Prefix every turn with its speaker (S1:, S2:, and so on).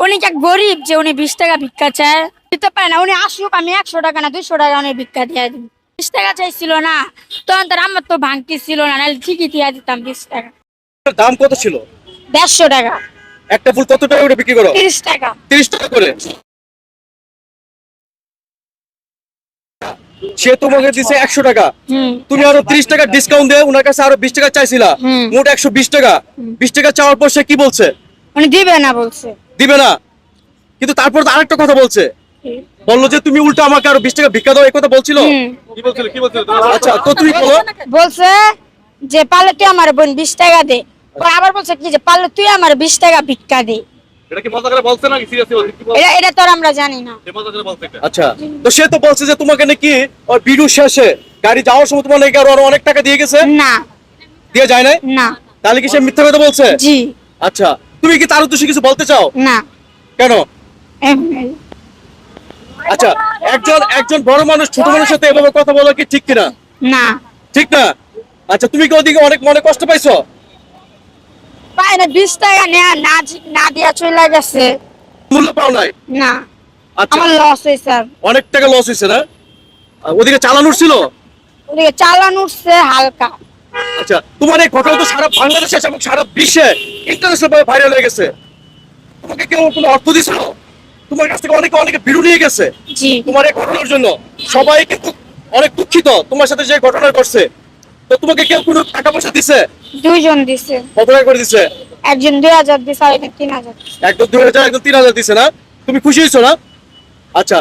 S1: উনি এক গরিব যে উনি বিশ টাকা ভিক্ষা চায় দিতে পারে না। উনি আসুক আমি একশো টাকা না দুশো টাকা উনি ভিক্ষা দিয়ে দিই বিশ টাকা চাইছিল না তখন তার আমার তো ভাঙতি ছিল না নাহলে ঠিকই দিয়ে দিতাম বিশ টাকা।
S2: দাম কত ছিল?
S1: দেড়শো টাকা।
S2: একটা ফুল কত টাকা করে বিক্রি করো?
S1: তিরিশ টাকা।
S2: তিরিশ টাকা করে? সে তোমাকে দিছে একশো টাকা।
S1: হুম।
S2: তুমি আরও ত্রিশ টাকা ডিসকাউন্ট দিয়ে ওনার কাছে আরও বিশ টাকা চাইছিলা। মোট একশো বিশ টাকা। বিশ টাকা চাওয়ার পর সে কি বলছে?
S1: উনি দিবে না বলছে।
S2: দিবে না। কিন্তু তারপর তো আরেকটা কথা বলছে। বলল যে তুমি উল্টো আমাকে আরও বিশ টাকা ভিক্ষা দাও এই কথা বলছিল? কি বলছিল কি বলছিল? আচ্ছা তো তুমি বলো।
S1: বলছে যে পারলে তুই আমার বোন বিশ টাকা দে। আবার বলছে কি যে পারলে তুই আমার বিশ টাকা ভিক্ষা দে।
S3: এটা কি মজা করে বলছে নাকি? সিরিয়াসলি
S1: এটা এটা তো আমরা জানি না।
S3: মজা করে বলছে
S2: আচ্ছা তো সে তো বলছে যে তোমাকে নাকি ভিডিও শেষে গাড়ি যাওয়ার সময় তোমার নাকি আরও আরও অনেক টাকা দিয়ে গেছে?
S1: না।
S2: দিয়ে যায় নাই?
S1: না।
S2: তাহলে কি সে মিথ্যা কথা বলছে?
S1: জি।
S2: আচ্ছা তুমি কি তার উদ্দেশ্যে কিছু বলতে চাও?
S1: না।
S2: কেন? আচ্ছা একজন একজন বড় মানুষ ছোট মানুষের সাথে এভাবে কথা বলা কি ঠিক কিনা?
S1: না।
S2: ঠিক না? আচ্ছা তুমি কি ওদিকে অনেক মনে কষ্ট পাইছো?
S1: পায় না বিশ টাকা নেয়া না না দিয়া চলে গেছে।
S2: মূল্য পাও নাই?
S1: না।
S2: আচ্ছা।
S1: আমার লস হয়েছে আর
S2: অনেক টাকা লস হয়েছে না? ওদিকে চালানোর ছিল
S1: ওদিকে চালান উঠছে হালকা।
S2: আচ্ছা তোমার এই ঘটনা তো সারা বাংলাদেশে এবং সারা বিশ্বে ইন্টারন্যাশনাল ভাবে ভাইরাল হয়ে গেছে। তোমাকে কেউ কোনো অর্থ দিছিল তোমার কাছ থেকে অনেকে অনেকে নিয়ে গেছে। তোমার এই ঘটনার জন্য সবাই কিন্তু অনেক দুঃখিত তোমার সাথে যে ঘটনা করছে তো তোমাকে কেউ কোনো টাকা পয়সা দিছে?
S1: দুইজন দিছে।
S2: কত টাকা করে দিছে?
S1: একজন দুই হাজার দিছে আর একজন তিন হাজার দিছে।
S2: একদম দুই হাজার একদম তিন হাজার দিছে না? তুমি খুশি হয়েছো না? আচ্ছা।